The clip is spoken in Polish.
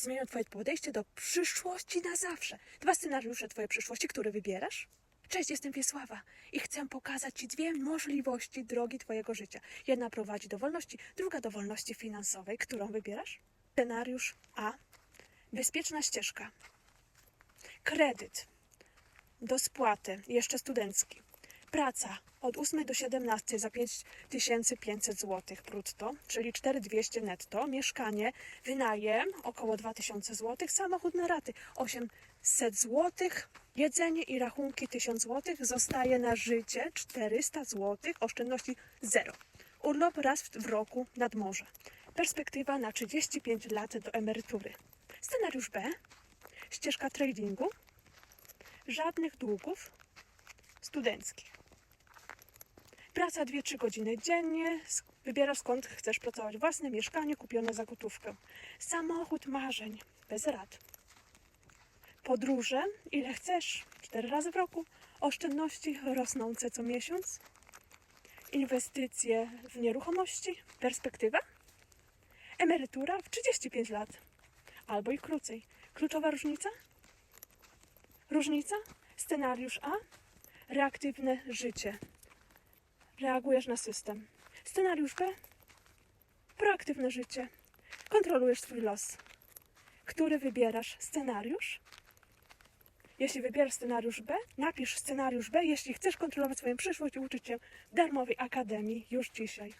zmienią Twoje podejście do przyszłości na zawsze. Dwa scenariusze Twojej przyszłości, które wybierasz? Cześć, jestem Wiesława i chcę pokazać Ci dwie możliwości drogi Twojego życia. Jedna prowadzi do wolności, druga do wolności finansowej. Którą wybierasz? Scenariusz A. Bezpieczna ścieżka. Kredyt do spłaty, jeszcze studencki. Praca od 8 do 17 za 5500 zł brutto, czyli 4200 netto. Mieszkanie, wynajem około 2000 zł. Samochód na raty 800 zł. Jedzenie i rachunki 1000 zł. Zostaje na życie 400 zł. Oszczędności zero. Urlop raz w roku nad morze. Perspektywa na 35 lat do emerytury. Scenariusz B. Ścieżka tradingu. Żadnych długów studenckich. Praca 2-3 godziny dziennie. Wybierasz skąd chcesz pracować. Własne mieszkanie kupione za gotówkę. Samochód marzeń. Bez rad. Podróże, ile chcesz. 4 razy w roku. Oszczędności rosnące co miesiąc. Inwestycje w nieruchomości. Perspektywa. Emerytura w 35 lat. Albo i krócej. Kluczowa różnica? Różnica? Scenariusz A. Reaktywne życie. Reagujesz na system. Scenariusz B. Proaktywne życie. Kontrolujesz swój los. Który wybierasz scenariusz? Jeśli wybierasz scenariusz B, napisz scenariusz B, jeśli chcesz kontrolować swoją przyszłość i uczyć się darmowej akademii już dzisiaj.